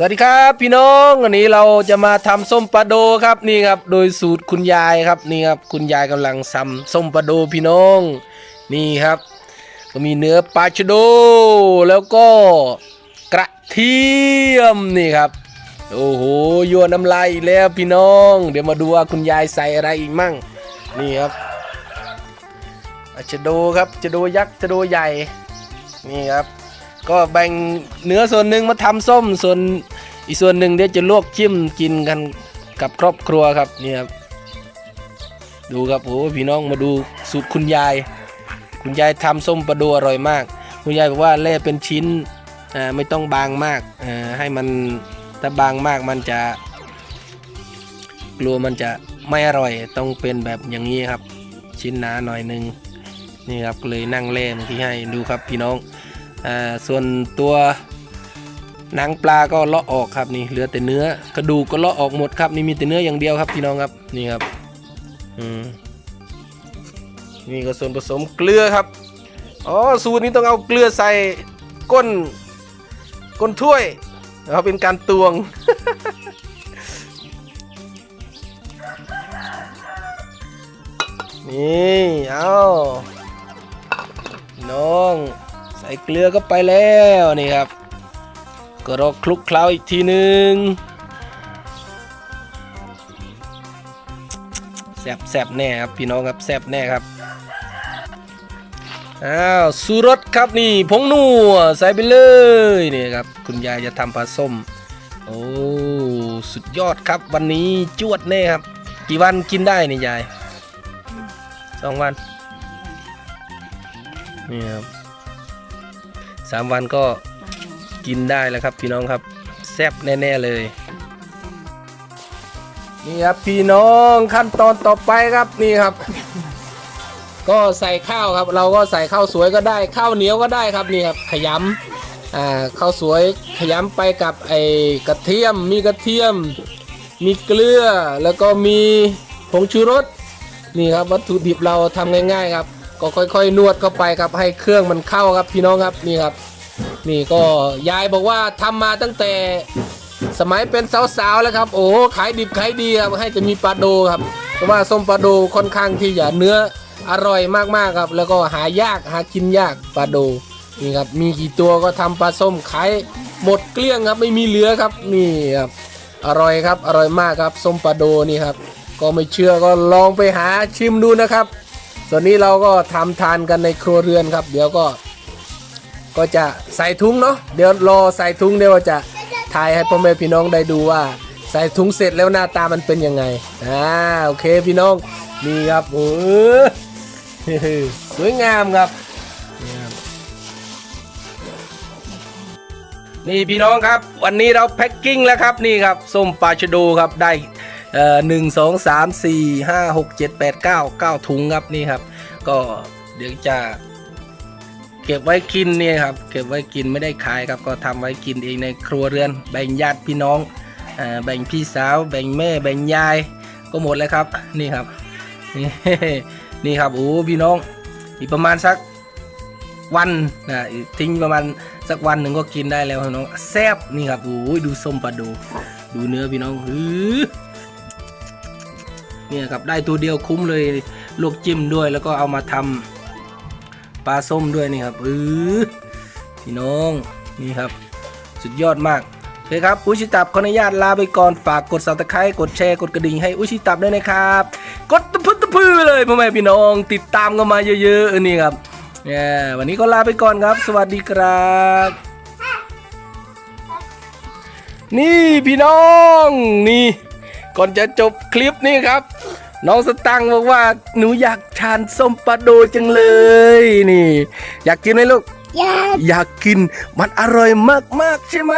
สวัสดีครับพี่น้องวันนี้เราจะมาทำส้มปลาโดครับนี่ครับ โดยสูตรคุณยายครับนี่ครับคุณยายกำลังทำส้มปลาโดพี่น้อง นี่ครับ ก็มีเนื้อปลาชโด แล้วก็กระเทียมนี่ครับโอ้โหยัวน้ำลายอีกแล้วพี่น้อง เดี๋ยวมาดูว่าคุณยายใส่อะไรอีกมั่ง นี่ครับปลาชโดครับชโดยักษ์ชโดใหญ่นี่ครับ ก็แบ่งเนื้อส่วนหนึ่งมาทำส้มส่วนอีกส่วนหนึ่งเดี๋ยวจะลวกจิ้มกินกันกับครอบครัวครับนี่ครับดูครับโอ้พี่น้องมาดูสูตรคุณยาย คุณยายทำส้มปลาดูอร่อยมาก คุณยายบอกว่าแล่เป็นชิ้นไม่ต้องบางมากให้มันถ้าบางมากมันจะ กลัวมันจะไม่อร่อยต้องเป็นแบบอย่างนี้ครับ ชิ้นหนาหน่อยหนึงนี่ครับก็เลยนั่งเล่เมื่อกี้ให้ดูครับพี่น้อง อ่าส่วนตัวหนังปลาก็เลาะออกครับนี่เหลือแต่เนื้อกระดูกก็เลาะออกหมดครับนี่มีแต่เนื้ออย่างเดียวครับพี่น้องครับนี่ครับอืมนี่ก็ส่วนผสมเกลือครับอ๋อสูตรนี้ต้องเอาเกลือใส่ก้นก้นถ้วยเอาเป็นการตวง นี่ เอาน้อง ส่เกลือก็ไปแล้วนี่ครับ ก็รอคลุกเคล้าอีกทีหนึ่งแซบแซบแน่ครับพี่น้องครับแซบแน่ครับอ้าวสูรสครับนี่ผงนัวใส่ไปเลยนี่ครับ คุณยายจะทำปลาส้ม โอ้สุดยอดครับวันนี้จวดแน่ครับ กี่วันกินได้นี่ยายสองวันนี่ครับ สามวันก็กินได้แล้วครับพี่น้องครับแซ่บแน่ ๆ เลย นี่ครับพี่น้องขั้นตอนต่อไปครับนี่ครับ ก็ใส่ข้าวครับ เราก็ใส่ข้าวสวยก็ได้ข้าวเหนียวก็ได้ครับนี่ครับขยำอ่าข้าวสวยขยำไปกับไอ้กระเทียมมีกระเทียม มีเกลือแล้วก็มีผงชูรสนี่ครับวัตถุดิบเราทำง่าย ๆ ครับ ก็ค่อยๆ นวดเข้าไปครับ ให้เครื่องมันเข้าครับพี่น้องครับนี่ครับ นี่ก็ยายบอกว่าทำมาตั้งแต่สมัยเป็นสาวๆแล้วครับ โอ้ขายดิบขายดีครับให้จะมีปลาโดครับเพราะว่าส้มปลาโดค่อนข้างที่จะเนื้ออร่อยมากๆครับ แล้วก็หายากหากินยากปลาโดนี่ครับมีกี่ตัวก็ทำปลาส้มขายหมดเกลี้ยงครับไม่มีเหลือครับนี่ครับอร่อยครับอร่อยมากครับส้มปลาโดนี่ครับก็ไม่เชื่อก็ลองไปหาชิมดูนะครับ ส่วนนี้เราก็ทำทานกันในครัวเรือนครับ เดี๋ยวก็ ก็จะใส่ถุงเนาะเดี๋ยวรอใส่ถุงเดี๋ยวจะถ่ายให้พ่อแม่พี่น้องได้ดูว่า ใส่ถุงเสร็จแล้วหน้าตามันเป็นยังไงอ่าโอเคพี่น้องนี่ครับโอ้สวยงามครับนี่พี่น้องครับ วันนี้เราแพ็คกิ้งแล้วครับนี่ครับส้มปลาชะโดครับได้ หนึ่งสองสามสี่ห้าหกเจ็ดแปดเก้าเก้าถุงครับนี่ครับ ก็เดี๋ยวจะเก็บไว้กินเนี่ยครับเก็บไว้กินไม่ได้ขายครับก็ทำไว้กินเองในครัวเรือน แบ่งญาติพี่น้องอ่าแบ่งพี่สาว แบ่งแม่ แบ่งยายก็หมดแล้วครับนี่ครับนี่นี่ครับโอ้พี่น้อง อีกประมาณสักวันนะทิ้งประมาณสักวันหนึ่งก็กินได้แล้วพี่น้องแซ่บนี่ครับโอ้ยดูส้มปลาดู ดูเนื้อพี่น้องฮือ เนี่ยครับได้ตัวเดียวคุ้มเลยลวกจิ้มด้วยแล้วก็เอามาทำปลาส้มด้วยนี่ครับเออพี่น้องนี่ครับ สุดยอดมากโอเคครับอุชิตับขออนุญาตลาไปก่อนฝากกด subscribe กดแชร์กดกระดิ่งให้อุชิตับด้วยนะครับ กดตะพึดตะพือไปเลยพ่อแม่พี่น้อง ติดตามกันมาเยอะๆนี่ครับเนี่ยวันนี้ก็ลาไปก่อนครับ สวัสดีครับ นี่พี่น้องนี่ ก่อนจะจบคลิปนี่ครับ น้องสตังค์บอกว่าหนูอยากทานส้มปลาโดจังเลยนี่ อยากกินไหมลูกยาอยากกินมันอร่อยมากๆใช่ไหม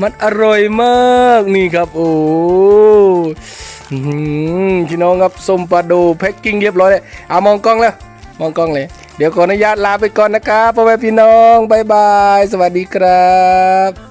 มันอร่อยมากนี่ครับโอ้อื้อหือพี่น้องครับส้มปลาโดแพ็คกิ้งเรียบร้อยเลยเอามองกล้องแล้วมองกล้องเลย เดี๋ยวขออนุญาตลาไปก่อนนะครับพ่อแม่พี่น้องบายบาย สวัสดีครับ